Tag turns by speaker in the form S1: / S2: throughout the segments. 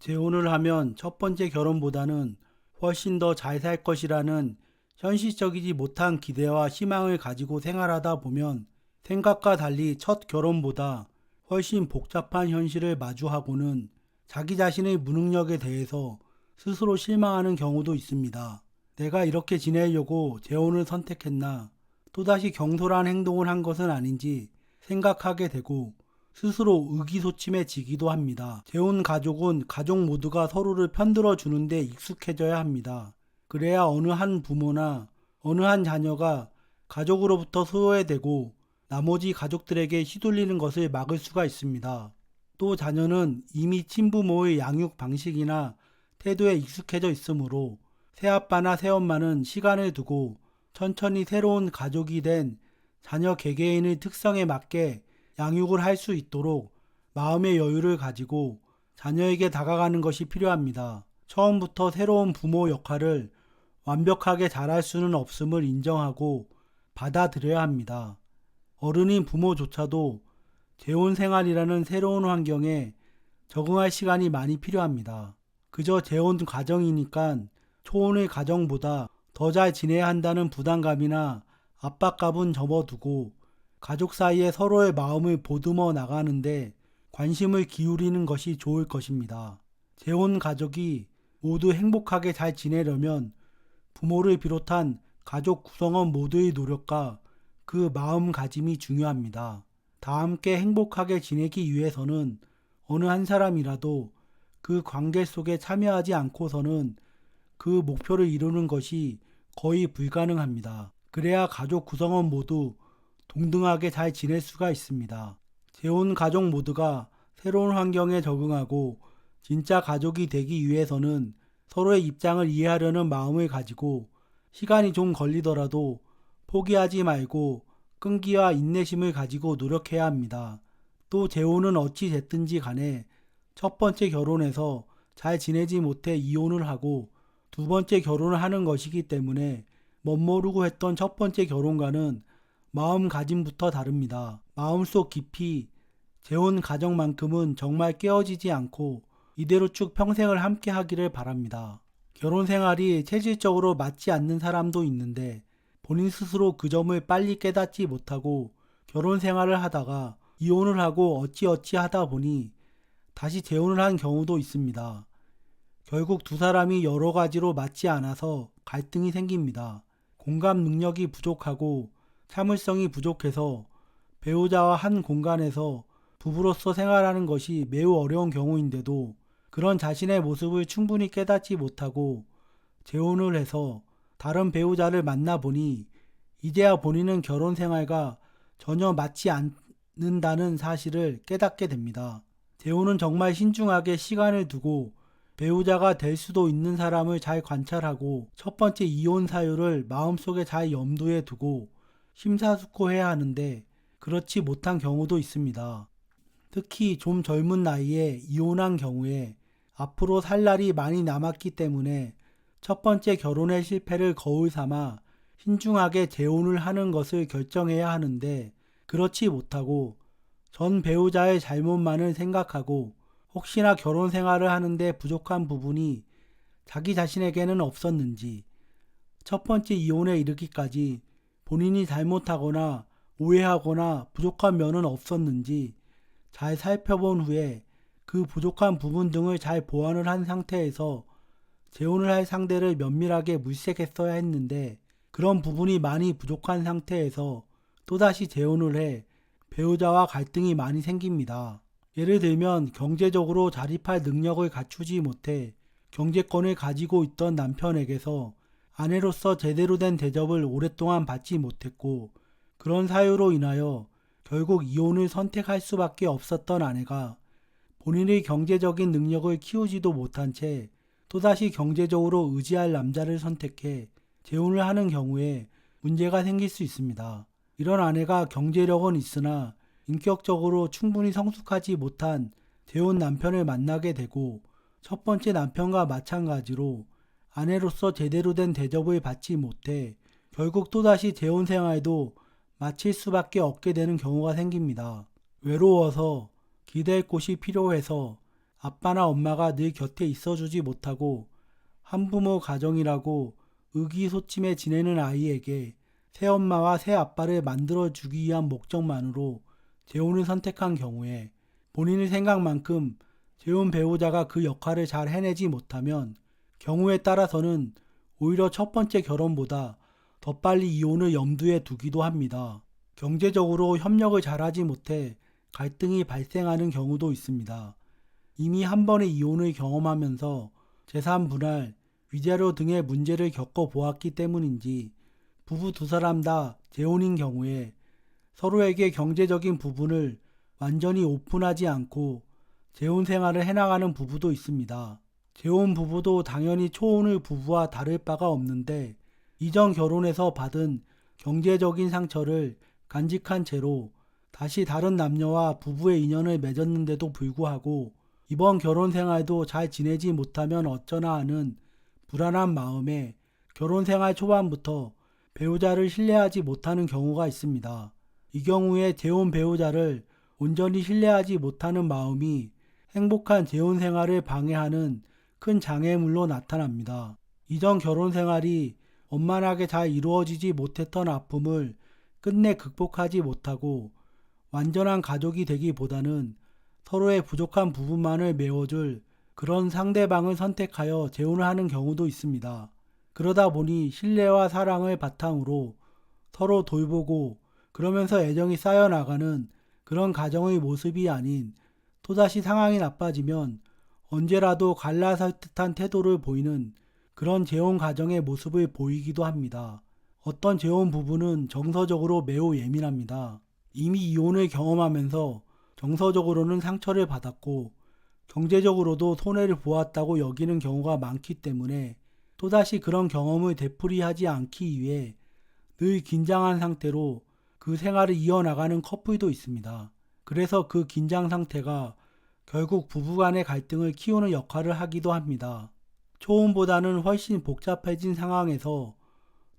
S1: 재혼을 하면 첫 번째 결혼보다는 훨씬 더 잘 살 것이라는 현실적이지 못한 기대와 희망을 가지고 생활하다 보면 생각과 달리 첫 결혼보다 훨씬 복잡한 현실을 마주하고는 자기 자신의 무능력에 대해서 스스로 실망하는 경우도 있습니다. 내가 이렇게 지내려고 재혼을 선택했나 또다시 경솔한 행동을 한 것은 아닌지 생각하게 되고 스스로 의기소침해지기도 합니다. 재혼 가족은 가족 모두가 서로를 편들어 주는데 익숙해져야 합니다. 그래야 어느 한 부모나 어느 한 자녀가 가족으로부터 소외되고 나머지 가족들에게 휘둘리는 것을 막을 수가 있습니다. 또 자녀는 이미 친부모의 양육 방식이나 태도에 익숙해져 있으므로 새아빠나 새엄마는 시간을 두고 천천히 새로운 가족이 된 자녀 개개인의 특성에 맞게 양육을 할 수 있도록 마음의 여유를 가지고 자녀에게 다가가는 것이 필요합니다. 처음부터 새로운 부모 역할을 완벽하게 잘할 수는 없음을 인정하고 받아들여야 합니다. 어른인 부모조차도 재혼 생활이라는 새로운 환경에 적응할 시간이 많이 필요합니다. 그저 재혼 과정이니까 초혼의 가정보다 더 잘 지내야 한다는 부담감이나 압박감은 접어두고 가족 사이에 서로의 마음을 보듬어 나가는데 관심을 기울이는 것이 좋을 것입니다. 재혼 가족이 모두 행복하게 잘 지내려면 부모를 비롯한 가족 구성원 모두의 노력과 그 마음가짐이 중요합니다. 다 함께 행복하게 지내기 위해서는 어느 한 사람이라도 그 관계 속에 참여하지 않고서는 그 목표를 이루는 것이 거의 불가능합니다. 그래야 가족 구성원 모두 동등하게 잘 지낼 수가 있습니다. 재혼 가족 모두가 새로운 환경에 적응하고 진짜 가족이 되기 위해서는 서로의 입장을 이해하려는 마음을 가지고 시간이 좀 걸리더라도 포기하지 말고 끈기와 인내심을 가지고 노력해야 합니다. 또 재혼은 어찌 됐든지 간에 첫 번째 결혼에서 잘 지내지 못해 이혼을 하고 두 번째 결혼을 하는 것이기 때문에 멋모르고 했던 첫 번째 결혼과는 마음가짐부터 다릅니다. 마음속 깊이 재혼 가정만큼은 정말 깨어지지 않고 이대로 쭉 평생을 함께 하기를 바랍니다. 결혼 생활이 체질적으로 맞지 않는 사람도 있는데 본인 스스로 그 점을 빨리 깨닫지 못하고 결혼 생활을 하다가 이혼을 하고 어찌어찌 하다 보니 다시 재혼을 한 경우도 있습니다. 결국 두 사람이 여러 가지로 맞지 않아서 갈등이 생깁니다. 공감 능력이 부족하고 참을성이 부족해서 배우자와 한 공간에서 부부로서 생활하는 것이 매우 어려운 경우인데도 그런 자신의 모습을 충분히 깨닫지 못하고 재혼을 해서 다른 배우자를 만나 보니 이제야 본인은 결혼 생활과 전혀 맞지 않는다는 사실을 깨닫게 됩니다. 재혼은 정말 신중하게 시간을 두고 배우자가 될 수도 있는 사람을 잘 관찰하고 첫 번째 이혼 사유를 마음속에 잘 염두에 두고 심사숙고해야 하는데 그렇지 못한 경우도 있습니다. 특히 좀 젊은 나이에 이혼한 경우에 앞으로 살 날이 많이 남았기 때문에 첫 번째 결혼의 실패를 거울 삼아 신중하게 재혼을 하는 것을 결정해야 하는데 그렇지 못하고 전 배우자의 잘못만을 생각하고 혹시나 결혼 생활을 하는데 부족한 부분이 자기 자신에게는 없었는지 첫 번째 이혼에 이르기까지 본인이 잘못하거나 오해하거나 부족한 면은 없었는지 잘 살펴본 후에 그 부족한 부분 등을 잘 보완을 한 상태에서 재혼을 할 상대를 면밀하게 물색했어야 했는데 그런 부분이 많이 부족한 상태에서 또다시 재혼을 해 배우자와 갈등이 많이 생깁니다. 예를 들면 경제적으로 자립할 능력을 갖추지 못해 경제권을 가지고 있던 남편에게서 아내로서 제대로 된 대접을 오랫동안 받지 못했고 그런 사유로 인하여 결국 이혼을 선택할 수밖에 없었던 아내가 본인의 경제적인 능력을 키우지도 못한 채 또다시 경제적으로 의지할 남자를 선택해 재혼을 하는 경우에 문제가 생길 수 있습니다. 이런 아내가 경제력은 있으나 인격적으로 충분히 성숙하지 못한 재혼 남편을 만나게 되고 첫 번째 남편과 마찬가지로 아내로서 제대로 된 대접을 받지 못해 결국 또다시 재혼 생활도 마칠 수밖에 없게 되는 경우가 생깁니다. 외로워서 기댈 곳이 필요해서 아빠나 엄마가 늘 곁에 있어주지 못하고 한부모 가정이라고 의기소침해 지내는 아이에게 새엄마와 새아빠를 만들어주기 위한 목적만으로 재혼을 선택한 경우에 본인의 생각만큼 재혼 배우자가 그 역할을 잘 해내지 못하면 경우에 따라서는 오히려 첫 번째 결혼보다 더 빨리 이혼을 염두에 두기도 합니다. 경제적으로 협력을 잘하지 못해 갈등이 발생하는 경우도 있습니다. 이미 한 번의 이혼을 경험하면서 재산 분할, 위자료 등의 문제를 겪어 보았기 때문인지 부부 두 사람 다 재혼인 경우에 서로에게 경제적인 부분을 완전히 오픈하지 않고 재혼 생활을 해나가는 부부도 있습니다. 재혼 부부도 당연히 초혼의 부부와 다를 바가 없는데 이전 결혼에서 받은 경제적인 상처를 간직한 채로 다시 다른 남녀와 부부의 인연을 맺었는데도 불구하고 이번 결혼 생활도 잘 지내지 못하면 어쩌나 하는 불안한 마음에 결혼 생활 초반부터 배우자를 신뢰하지 못하는 경우가 있습니다. 이 경우에 재혼 배우자를 온전히 신뢰하지 못하는 마음이 행복한 재혼 생활을 방해하는 큰 장애물로 나타납니다. 이전 결혼 생활이 원만하게 잘 이루어지지 못했던 아픔을 끝내 극복하지 못하고 완전한 가족이 되기보다는 서로의 부족한 부분만을 메워줄 그런 상대방을 선택하여 재혼을 하는 경우도 있습니다. 그러다 보니 신뢰와 사랑을 바탕으로 서로 돌보고 그러면서 애정이 쌓여나가는 그런 가정의 모습이 아닌 또다시 상황이 나빠지면 언제라도 갈라설 듯한 태도를 보이는 그런 재혼 가정의 모습을 보이기도 합니다. 어떤 재혼 부부는 정서적으로 매우 예민합니다. 이미 이혼을 경험하면서 정서적으로는 상처를 받았고 경제적으로도 손해를 보았다고 여기는 경우가 많기 때문에 또다시 그런 경험을 되풀이하지 않기 위해 늘 긴장한 상태로 그 생활을 이어나가는 커플도 있습니다. 그래서 그 긴장 상태가 결국 부부간의 갈등을 키우는 역할을 하기도 합니다. 초혼보다는 훨씬 복잡해진 상황에서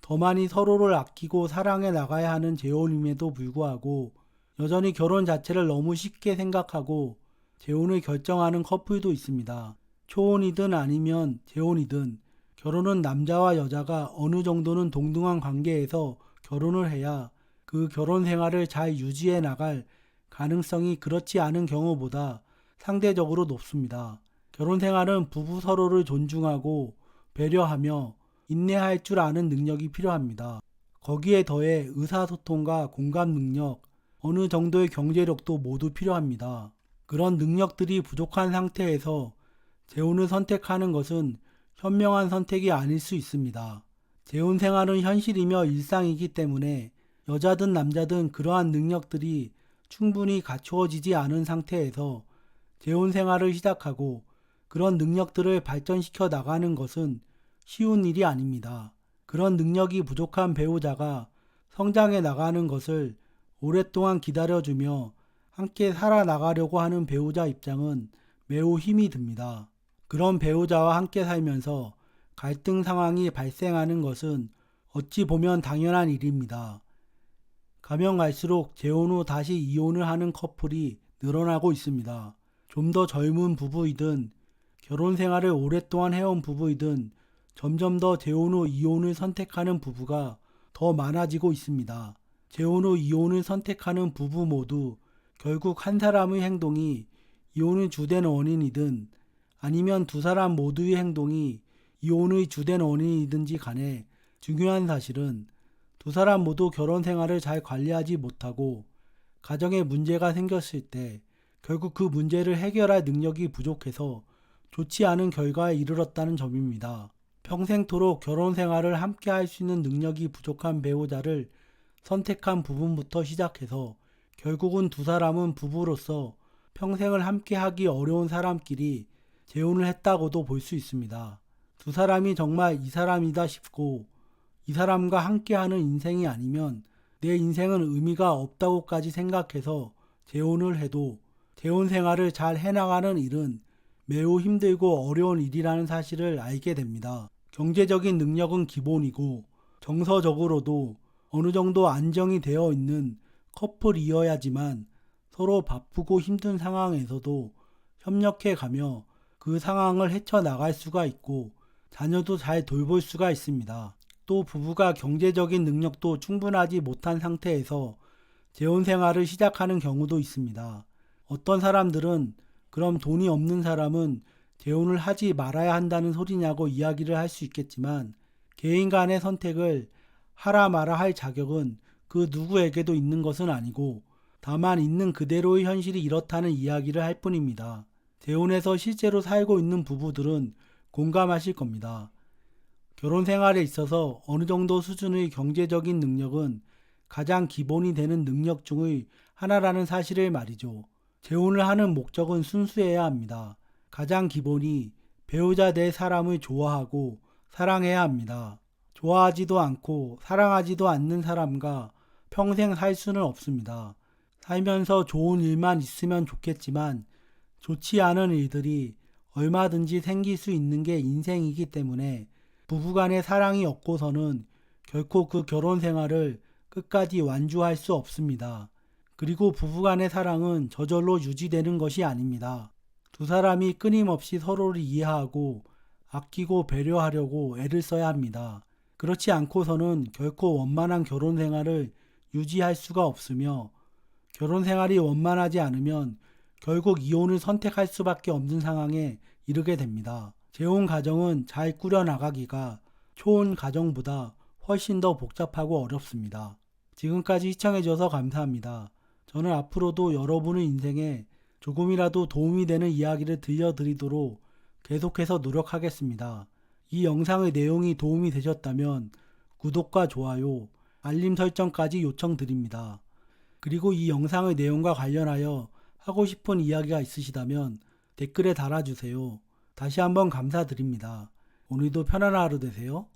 S1: 더 많이 서로를 아끼고 사랑해 나가야 하는 재혼임에도 불구하고 여전히 결혼 자체를 너무 쉽게 생각하고 재혼을 결정하는 커플도 있습니다. 초혼이든 아니면 재혼이든 결혼은 남자와 여자가 어느 정도는 동등한 관계에서 결혼을 해야 그 결혼 생활을 잘 유지해 나갈 가능성이 그렇지 않은 경우보다 상대적으로 높습니다. 결혼 생활은 부부 서로를 존중하고 배려하며 인내할 줄 아는 능력이 필요합니다. 거기에 더해 의사소통과 공감 능력, 어느 정도의 경제력도 모두 필요합니다. 그런 능력들이 부족한 상태에서 재혼을 선택하는 것은 현명한 선택이 아닐 수 있습니다. 재혼 생활은 현실이며 일상이기 때문에 여자든 남자든 그러한 능력들이 충분히 갖추어지지 않은 상태에서 재혼 생활을 시작하고 그런 능력들을 발전시켜 나가는 것은 쉬운 일이 아닙니다. 그런 능력이 부족한 배우자가 성장해 나가는 것을 오랫동안 기다려주며 함께 살아나가려고 하는 배우자 입장은 매우 힘이 듭니다. 그런 배우자와 함께 살면서 갈등 상황이 발생하는 것은 어찌 보면 당연한 일입니다. 가면 갈수록 재혼 후 다시 이혼을 하는 커플이 늘어나고 있습니다. 좀 더 젊은 부부이든 결혼 생활을 오랫동안 해온 부부이든 점점 더 재혼 후 이혼을 선택하는 부부가 더 많아지고 있습니다. 재혼 후 이혼을 선택하는 부부 모두 결국 한 사람의 행동이 이혼의 주된 원인이든 아니면 두 사람 모두의 행동이 이혼의 주된 원인이든지 간에 중요한 사실은 두 사람 모두 결혼 생활을 잘 관리하지 못하고 가정에 문제가 생겼을 때 결국 그 문제를 해결할 능력이 부족해서 좋지 않은 결과에 이르렀다는 점입니다. 평생토록 결혼 생활을 함께 할 수 있는 능력이 부족한 배우자를 선택한 부분부터 시작해서 결국은 두 사람은 부부로서 평생을 함께 하기 어려운 사람끼리 재혼을 했다고도 볼 수 있습니다. 두 사람이 정말 이 사람이다 싶고 이 사람과 함께하는 인생이 아니면 내 인생은 의미가 없다고까지 생각해서 재혼을 해도 재혼 생활을 잘 해나가는 일은 매우 힘들고 어려운 일이라는 사실을 알게 됩니다. 경제적인 능력은 기본이고 정서적으로도 어느 정도 안정이 되어 있는 커플이어야지만 서로 바쁘고 힘든 상황에서도 협력해 가며 그 상황을 헤쳐나갈 수가 있고 자녀도 잘 돌볼 수가 있습니다. 또 부부가 경제적인 능력도 충분하지 못한 상태에서 재혼 생활을 시작하는 경우도 있습니다. 어떤 사람들은 그럼 돈이 없는 사람은 재혼을 하지 말아야 한다는 소리냐고 이야기를 할 수 있겠지만 개인 간의 선택을 하라 마라 할 자격은 그 누구에게도 있는 것은 아니고 다만 있는 그대로의 현실이 이렇다는 이야기를 할 뿐입니다. 재혼해서 실제로 살고 있는 부부들은 공감하실 겁니다. 결혼 생활에 있어서 어느 정도 수준의 경제적인 능력은 가장 기본이 되는 능력 중의 하나라는 사실을 말이죠. 재혼을 하는 목적은 순수해야 합니다. 가장 기본이 배우자 내 사람을 좋아하고 사랑해야 합니다. 좋아하지도 않고 사랑하지도 않는 사람과 평생 살 수는 없습니다. 살면서 좋은 일만 있으면 좋겠지만 좋지 않은 일들이 얼마든지 생길 수 있는 게 인생이기 때문에 부부간의 사랑이 없고서는 결코 그 결혼 생활을 끝까지 완주할 수 없습니다. 그리고 부부간의 사랑은 저절로 유지되는 것이 아닙니다. 두 사람이 끊임없이 서로를 이해하고 아끼고 배려하려고 애를 써야 합니다. 그렇지 않고서는 결코 원만한 결혼 생활을 유지할 수가 없으며 결혼 생활이 원만하지 않으면 결국 이혼을 선택할 수밖에 없는 상황에 이르게 됩니다. 재혼 가정은 잘 꾸려나가기가 초혼 가정보다 훨씬 더 복잡하고 어렵습니다. 지금까지 시청해주셔서 감사합니다. 저는 앞으로도 여러분의 인생에 조금이라도 도움이 되는 이야기를 들려드리도록 계속해서 노력하겠습니다. 이 영상의 내용이 도움이 되셨다면 구독과 좋아요, 알림 설정까지 요청드립니다. 그리고 이 영상의 내용과 관련하여 하고 싶은 이야기가 있으시다면 댓글에 달아주세요. 다시 한번 감사드립니다. 오늘도 편안한 하루 되세요.